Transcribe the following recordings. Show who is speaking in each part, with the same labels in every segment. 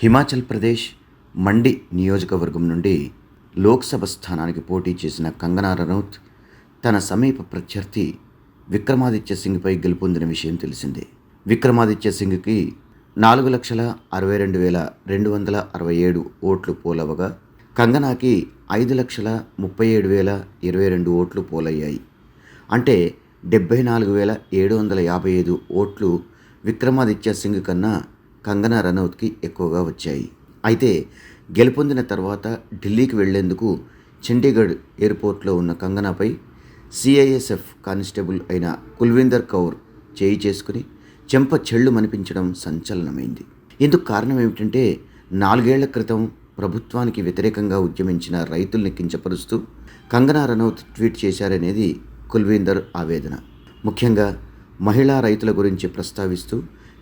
Speaker 1: హిమాచల్ ప్రదేశ్ మండి నియోజకవర్గం నుండి లోక్సభ స్థానానికి పోటీ చేసిన కంగనా రనౌత్ తన సమీప ప్రత్యర్థి విక్రమాదిత్య సింగ్పై గెలుపొందిన విషయం తెలిసిందే. విక్రమాదిత్య సింగ్కి నాలుగు లక్షల అరవై రెండు వేల రెండు వందల అరవై ఏడు ఓట్లు పోలవగా కంగనాకి ఐదు లక్షల ముప్పై ఏడు వేల ఇరవై రెండు ఓట్లు పోలయ్యాయి. అంటే డెబ్బై నాలుగు వేల ఏడు వందల యాభై ఐదు ఓట్లు విక్రమాదిత్య సింగ్ కన్నా కంగనా రనౌత్కి ఎక్కువగా వచ్చాయి. అయితే గెలుపొందిన తర్వాత ఢిల్లీకి వెళ్ళేందుకు చండీగఢ్ ఎయిర్పోర్ట్లో ఉన్న కంగనాపై సిఐఎస్ఎఫ్ కానిస్టేబుల్ అయిన కుల్వీందర్ కౌర్ చేయి చేసుకుని చెంప చెళ్ళు మనిపించడం సంచలనమైంది. ఇందుకు కారణం ఏమిటంటే నాలుగేళ్ళ క్రితం ప్రభుత్వానికి వ్యతిరేకంగా ఉద్యమించిన రైతుల్ని కించపరుస్తూ కంగనా రనౌత్ ట్వీట్ చేశారనేది కుల్వీందర్ ఆవేదన. ముఖ్యంగా మహిళా రైతుల గురించి ప్రస్తావిస్తూ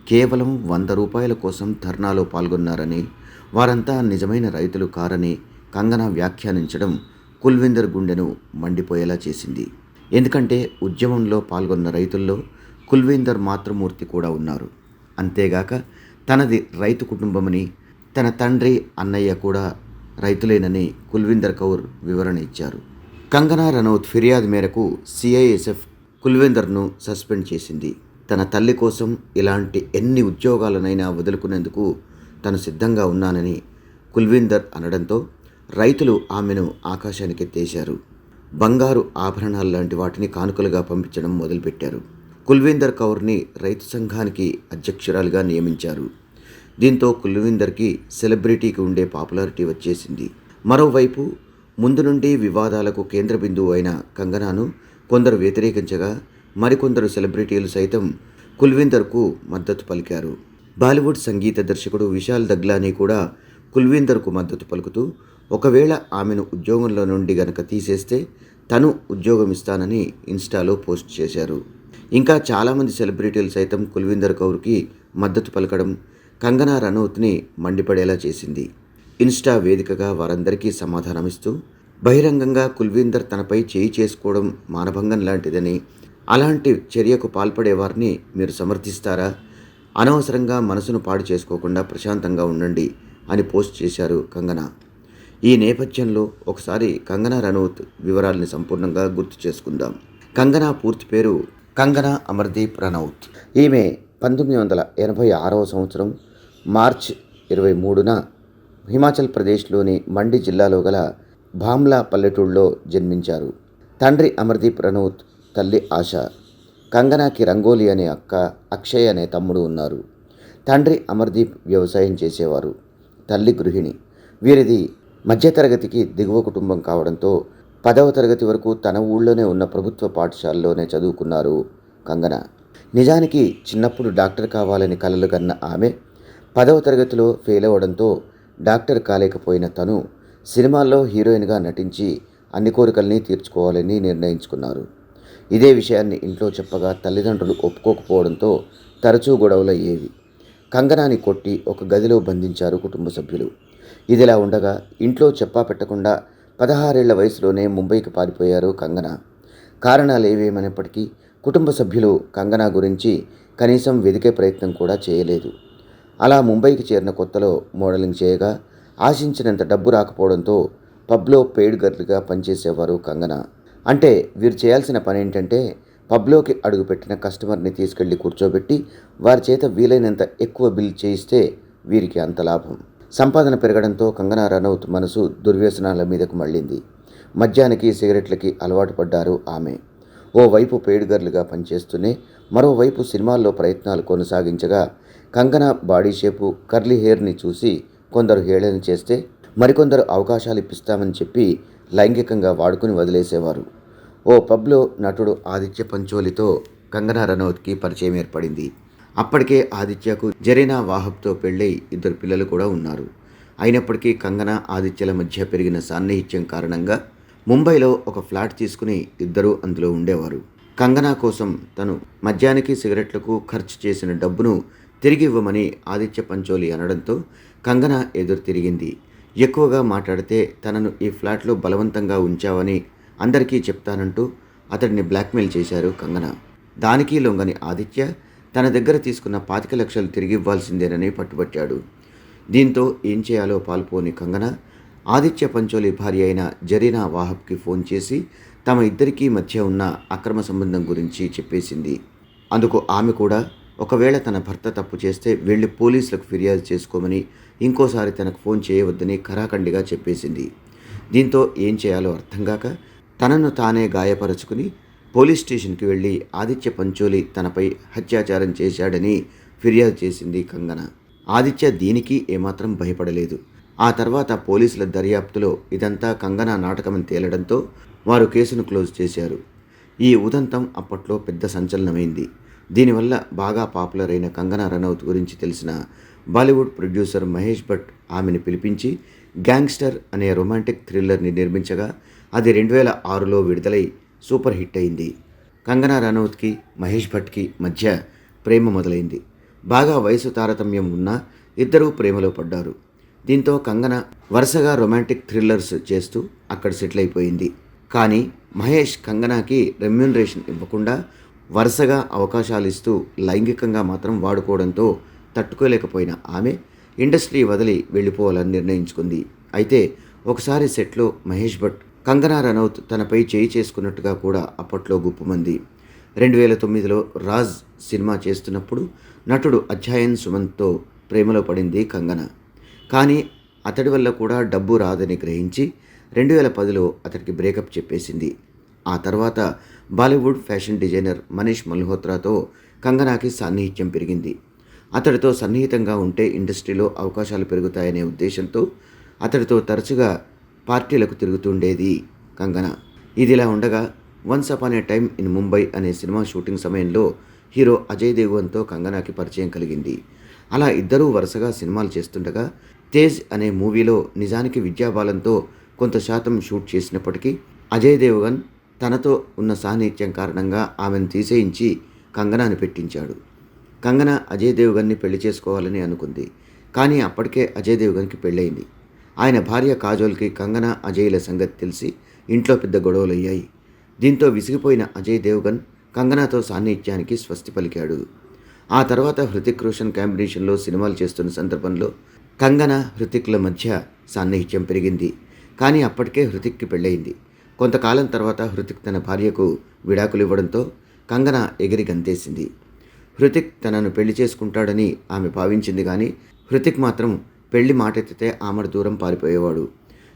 Speaker 1: కేవలం వంద రూపాయల కోసం ధర్నాలో పాల్గొన్నారని వారంతా నిజమైన రైతులు కారని కంగనా వ్యాఖ్యానించడం కుల్విందర్ గుండెను మండిపోయేలా చేసింది. ఎందుకంటే ఉద్యమంలో పాల్గొన్న రైతుల్లో కుల్వీందర్ మాతృమూర్తి కూడా ఉన్నారు. అంతేగాక తనది రైతు కుటుంబమని తన తండ్రి అన్నయ్య కూడా రైతులేనని కుల్వీందర్ కౌర్ వివరణ ఇచ్చారు. కంగనా రనౌత్ ఫిర్యాదు మేరకు సిఐఎస్ఎఫ్ కుల్వీందర్ను సస్పెండ్ చేసింది. తన తల్లి కోసం ఇలాంటి ఎన్ని ఉద్యోగాలనైనా వదులుకునేందుకు తను సిద్ధంగా ఉన్నానని కుల్వీందర్ అనడంతో రైతులు ఆమెను ఆకాశానికి తేశారు. బంగారు ఆభరణాలు లాంటి వాటిని కానుకలుగా పంపించడం మొదలుపెట్టారు. కుల్వీందర్ కౌర్ని రైతు సంఘానికి అధ్యక్షురాలుగా నియమించారు. దీంతో కుల్వీందర్కి సెలబ్రిటీకి ఉండే పాపులారిటీ వచ్చేసింది. మరోవైపు ముందు నుండి వివాదాలకు కేంద్ర బిందువు అయిన కంగనాను కొందరు వ్యతిరేకించగా మరికొందరు సెలబ్రిటీలు సైతం కుల్వీందర్కు మద్దతు పలికారు. బాలీవుడ్ సంగీత దర్శకుడు విశాల్ దగ్లానీ కూడా కుల్వీందర్కు మద్దతు పలుకుతూ ఒకవేళ ఆమెను ఉద్యోగంలో నుండి గనక తీసేస్తే తను ఉద్యోగం ఇస్తానని ఇన్స్టాలో పోస్ట్ చేశారు. ఇంకా చాలామంది సెలబ్రిటీలు సైతం కుల్వీందర్ కౌర్కి మద్దతు పలకడం కంగనా రనౌత్ని మండిపడేలా చేసింది. ఇన్స్టా వేదికగా వారందరికీ సమాధానమిస్తూ బహిరంగంగా కుల్వీందర్ తనపై చేయి చేసుకోవడం మానభంగం లాంటిదని అలాంటి చర్యకు పాల్పడే వారిని మీరు సమర్థిస్తారా? అనవసరంగా మనసును పాడు చేసుకోకుండా ప్రశాంతంగా ఉండండి అని పోస్ట్ చేశారు కంగనా. ఈ నేపథ్యంలో ఒకసారి కంగనా రనౌత్ వివరాలని సంపూర్ణంగా గుర్తు చేసుకుందాం. కంగనా పూర్తి పేరు కంగనా అమర్దీప్ రనౌత్. ఈమె పంతొమ్మిది వందల ఎనభై ఆరవ సంవత్సరం మార్చ్ ఇరవై మూడున హిమాచల్ ప్రదేశ్లోని మండి జిల్లాలో గల భామ్లా పల్లెటూళ్ళలో జన్మించారు. తండ్రి అమర్దీప్ రనౌత్ తల్లి ఆశ. కంగనాకి రంగోలి అనే అక్క అక్షయ్ అనే తమ్ముడు ఉన్నారు. తండ్రి అమర్దీప్ వ్యవసాయం చేసేవారు. తల్లి గృహిణి. వీరిది మధ్యతరగతికి దిగువ కుటుంబం కావడంతో పదవ తరగతి వరకు తన ఊళ్ళోనే ఉన్న ప్రభుత్వ పాఠశాలలోనే చదువుకున్నారు కంగన. నిజానికి చిన్నప్పుడు డాక్టర్ కావాలని కలలు కన్న ఆమె పదవ తరగతిలో ఫెయిల్ అవ్వడంతో డాక్టర్ కాలేకపోయిన తను సినిమాల్లో హీరోయిన్గా నటించి అన్ని కోరికల్ని తీర్చుకోవాలని నిర్ణయించుకున్నారు. ఇదే విషయాన్ని ఇంట్లో చెప్పగా తల్లిదండ్రులు ఒప్పుకోకపోవడంతో తరచూ గొడవలు అయ్యేవి. కంగనాని కొట్టి ఒక గదిలో బంధించారు కుటుంబ సభ్యులు. ఇదిలా ఉండగా ఇంట్లో చెప్పా పెట్టకుండా పదహారేళ్ళ వయసులోనే ముంబైకి పారిపోయారు కంగన. కారణాలు ఏవేమైనప్పటికీ కుటుంబ సభ్యులు కంగనా గురించి కనీసం వెదికే ప్రయత్నం కూడా చేయలేదు. అలా ముంబైకి చేరిన కొత్తలో మోడలింగ్ చేయగా ఆశించినంత డబ్బు రాకపోవడంతో పబ్లో పెయిడ్ గర్ల్గా పనిచేసేవారు కంగనా. అంటే వీరు చేయాల్సిన పని ఏంటంటే పబ్లోకి అడుగుపెట్టిన కస్టమర్ని తీసుకెళ్ళి కూర్చోబెట్టి వారి చేత వీలైనంత ఎక్కువ బిల్ చేయిస్తే వీరికి అంత లాభం. సంపాదన పెరగడంతో కంగనా రనౌత్ మనసు దుర్వ్యసనాల మీదకు మళ్ళింది. మద్యానికి సిగరెట్లకి అలవాటు పడ్డారు ఆమె. ఓవైపు పెయిడ్ పనిచేస్తూనే మరోవైపు సినిమాల్లో ప్రయత్నాలు కొనసాగించగా కంగనా బాడీ షేపు కర్లీ హెయిర్ని చూసి కొందరు హేళన చేస్తే మరికొందరు అవకాశాలు ఇప్పిస్తామని చెప్పి లైంగికంగా వాడుకుని వదిలేసేవారు. ఓ పబ్లో నటుడు ఆదిత్య పంచోలితో కంగనా రనౌత్కి పరిచయం ఏర్పడింది. అప్పటికే ఆదిత్యకు జరీనా వాహబ్తో పెళ్ళై ఇద్దరు పిల్లలు కూడా ఉన్నారు. అయినప్పటికీ కంగనా ఆదిత్యల మధ్య పెరిగిన సాన్నిహిత్యం కారణంగా ముంబైలో ఒక ఫ్లాట్ తీసుకుని ఇద్దరూ అందులో ఉండేవారు. కంగనా కోసం తను మద్యానికి సిగరెట్లకు ఖర్చు చేసిన డబ్బును తిరిగి ఇవ్వమని ఆదిత్య పంచోలి అనడంతో కంగనా ఎదురు తిరిగింది. ఎక్కువగా మాట్లాడితే తనను ఈ ఫ్లాట్లో బలవంతంగా ఉంచావని అందరికీ చెప్తానంటూ అతడిని బ్లాక్మెయిల్ చేశారు కంగనా. దానికి లొంగని ఆదిత్య తన దగ్గర తీసుకున్న పాతిక లక్షలు తిరిగి ఇవ్వాల్సిందేనని పట్టుబట్టాడు. దీంతో ఏం చేయాలో పాల్పోని కంగన ఆదిత్య పంచోలి భార్య అయిన జరీనా వాహబ్కి ఫోన్ చేసి తమ ఇద్దరికీ మధ్య ఉన్న అక్రమ సంబంధం గురించి చెప్పేసింది. అందుకు ఆమె కూడా ఒకవేళ తన భర్త తప్పు చేస్తే వెళ్ళి పోలీసులకు ఫిర్యాదు చేసుకోమని ఇంకోసారి తనకు ఫోన్ చేయవద్దని ఖరాఖండిగా చెప్పేసింది. దీంతో ఏం చేయాలో అర్థం కాక తనను తానే గాయపరుచుకుని పోలీస్ స్టేషన్కి వెళ్ళి ఆదిత్య పంచోలి తనపై హత్యాచారం చేశాడని ఫిర్యాదు చేసింది కంగన. ఆదిత్య దీనికి ఏమాత్రం భయపడలేదు. ఆ తర్వాత పోలీసుల దర్యాప్తులో ఇదంతా కంగన నాటకమని తేలడంతో వారు కేసును క్లోజ్ చేశారు. ఈ ఉదంతం అప్పట్లో పెద్ద సంచలనమైంది. దీనివల్ల బాగా పాపులర్ అయిన కంగనా రనౌత్ గురించి తెలిసిన బాలీవుడ్ ప్రొడ్యూసర్ మహేష్ భట్ ఆమెను పిలిపించి గ్యాంగ్స్టర్ అనే రొమాంటిక్ థ్రిల్లర్ని నిర్మించగా అది రెండు వేల ఆరులో విడుదలై సూపర్ హిట్ అయింది. కంగనా రనౌత్కి మహేష్ భట్కి మధ్య ప్రేమ మొదలైంది. బాగా వయసు తారతమ్యం ఉన్నా ఇద్దరూ ప్రేమలో పడ్డారు. దీంతో కంగన వరుసగా రొమాంటిక్ థ్రిల్లర్స్ చేస్తూ అక్కడ సెటిల్ అయిపోయింది. కానీ మహేష్ కంగనాకి రెమ్యూనరేషన్ ఇవ్వకుండా వరుసగా అవకాశాలు ఇస్తూ లైంగికంగా మాత్రం వాడుకోవడంతో తట్టుకోలేకపోయిన ఆమె ఇండస్ట్రీ వదిలి వెళ్ళిపోవాలని నిర్ణయించుకుంది. అయితే ఒకసారి సెట్లో మహేష్ భట్ కంగనా రనౌత్ తనపై చేయి చేసుకున్నట్టుగా కూడా అప్పట్లో గుప్పుమంది. రెండు వేల తొమ్మిదిలో రాజ్ సినిమా చేస్తున్నప్పుడు నటుడు అధ్యాయన్ సుమంత్తో ప్రేమలో పడింది కంగన. కానీ అతడి వల్ల కూడా డబ్బు రాదని గ్రహించి రెండు వేల పదిలో అతడికి బ్రేకప్ చెప్పేసింది. ఆ తర్వాత బాలీవుడ్ ఫ్యాషన్ డిజైనర్ మనీష్ మల్హోత్రాతో కంగనాకి సాన్నిహిత్యం పెరిగింది. అతడితో సన్నిహితంగా ఉంటే ఇండస్ట్రీలో అవకాశాలు పెరుగుతాయనే ఉద్దేశంతో అతడితో తరచుగా పార్టీలకు తిరుగుతుండేది కంగన. ఇదిలా ఉండగా once upon a time in Mumbai అనే సినిమా షూటింగ్ సమయంలో హీరో అజయ్ దేవ్గన్తో కంగనాకి పరిచయం కలిగింది. అలా ఇద్దరూ వరుసగా సినిమాలు చేస్తుండగా తేజ్ అనే మూవీలో నిజానికి విద్యాబాలంతో కొంత శాతం షూట్ చేసినప్పటికీ అజయ్ దేవ్గన్ తనతో ఉన్న సాన్నిహిత్యం కారణంగా ఆమెను తీసేయించి కంగనాను పెట్టించాడు. కంగన అజయ్ దేవ్గన్ని పెళ్ళి చేసుకోవాలని అనుకుంది. కానీ అప్పటికే అజయ్ దేవ్గన్కి పెళ్ళయింది. ఆయన భార్య కాజోల్కి కంగన అజయ్ల సంగతి తెలిసి ఇంట్లో పెద్ద గొడవలయ్యాయి. దీంతో విసిగిపోయిన అజయ్ దేవ్గన్ కంగనాతో సాన్నిహిత్యానికి స్వస్తి పలికాడు. ఆ తర్వాత హృతిక్ రోషన్ కాంబినేషన్లో సినిమాలు చేస్తున్న సందర్భంలో కంగన హృతిక్ల మధ్య సాన్నిహిత్యం పెరిగింది. కానీ అప్పటికే హృతిక్కి పెళ్ళయింది. కొంతకాలం తర్వాత హృతిక్ తన భార్యకు విడాకులు ఇవ్వడంతో కంగన ఎగిరి గంతేసింది. హృతిక్ తనను పెళ్ళి చేసుకుంటాడని ఆమె భావించింది కానీ హృతిక్ మాత్రం పెళ్ళి మాటెత్తితే ఆమె దూరం పారిపోయేవాడు.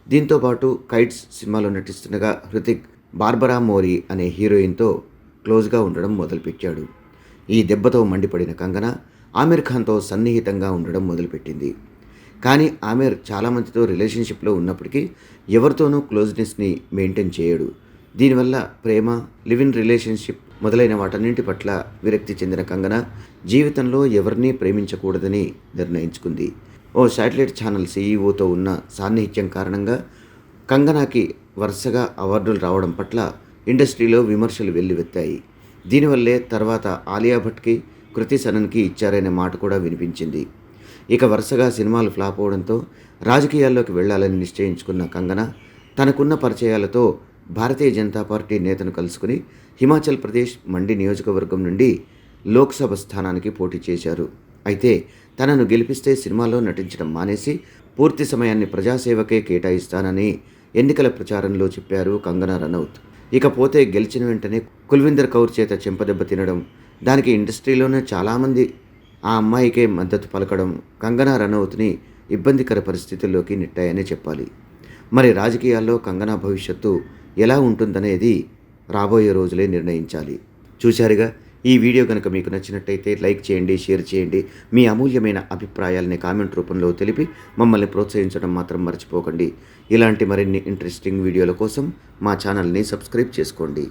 Speaker 1: దీంతో పాటు కైట్స్ సినిమాలో నటిస్తుండగా హృతిక్ బార్బరా మోరీ అనే హీరోయిన్తో క్లోజ్గా ఉండడం మొదలుపెట్టాడు. ఈ దెబ్బతో మండిపడిన కంగన ఆమిర్ ఖాన్తో సన్నిహితంగా ఉండడం మొదలుపెట్టింది. కానీ ఆమెర్ చాలామందితో రిలేషన్షిప్లో ఉన్నప్పటికీ ఎవరితోనూ క్లోజ్నెస్ని మెయింటైన్ చేయడు. దీనివల్ల ప్రేమ లివ్ ఇన్ రిలేషన్షిప్ మొదలైన వాటన్నింటి పట్ల విరక్తి చెందిన కంగన జీవితంలో ఎవరినీ ప్రేమించకూడదని నిర్ణయించుకుంది. ఓ శాటిలైట్ ఛానల్ సీఈఓతో ఉన్న సాన్నిహిత్యం కారణంగా కంగనాకి వరుసగా అవార్డులు రావడం పట్ల ఇండస్ట్రీలో విమర్శలు వెల్లువెత్తాయి. దీనివల్లే తర్వాత ఆలియా భట్కి కృతి సనన్కి ఇచ్చారనే మాట కూడా వినిపించింది. ఇక వరుసగా సినిమాలు ఫ్లాప్ అవడంతో రాజకీయాల్లోకి వెళ్ళాలని నిశ్చయించుకున్న కంగన తనకున్న పరిచయాలతో భారతీయ జనతా పార్టీ నేతను కలుసుకుని హిమాచల్ ప్రదేశ్ మండి నియోజకవర్గం నుండి లోక్సభ స్థానానికి పోటీ చేశారు. అయితే తనను గెలిపిస్తే సినిమాలో నటించడం మానేసి పూర్తి సమయాన్ని ప్రజాసేవకే కేటాయిస్తానని ఎన్నికల ప్రచారంలో చెప్పారు కంగనా రనౌత్. ఇకపోతే గెలిచిన వెంటనే కుల్విందర్ కౌర్ చేత చెంపదెబ్బ తినడం దానికి ఇండస్ట్రీలోనే చాలామంది ఆ అమ్మాయికే మద్దతు పలకడం కంగనా రనౌత్ని ఇబ్బందికర పరిస్థితుల్లోకి నెట్టాయనే చెప్పాలి. మరి రాజకీయాల్లో కంగనా భవిష్యత్తు ఎలా ఉంటుందనేది రాబోయే రోజులే నిర్ణయించాలి. చూశారుగా ఈ వీడియో కనుక మీకు నచ్చినట్టయితే లైక్ చేయండి షేర్ చేయండి. మీ అమూల్యమైన అభిప్రాయాలని కామెంట్ రూపంలో తెలిపి మమ్మల్ని ప్రోత్సహించడం మాత్రం మర్చిపోకండి. ఇలాంటి మరిన్ని ఇంట్రెస్టింగ్ వీడియోల కోసం మా ఛానల్ని సబ్స్క్రైబ్ చేసుకోండి.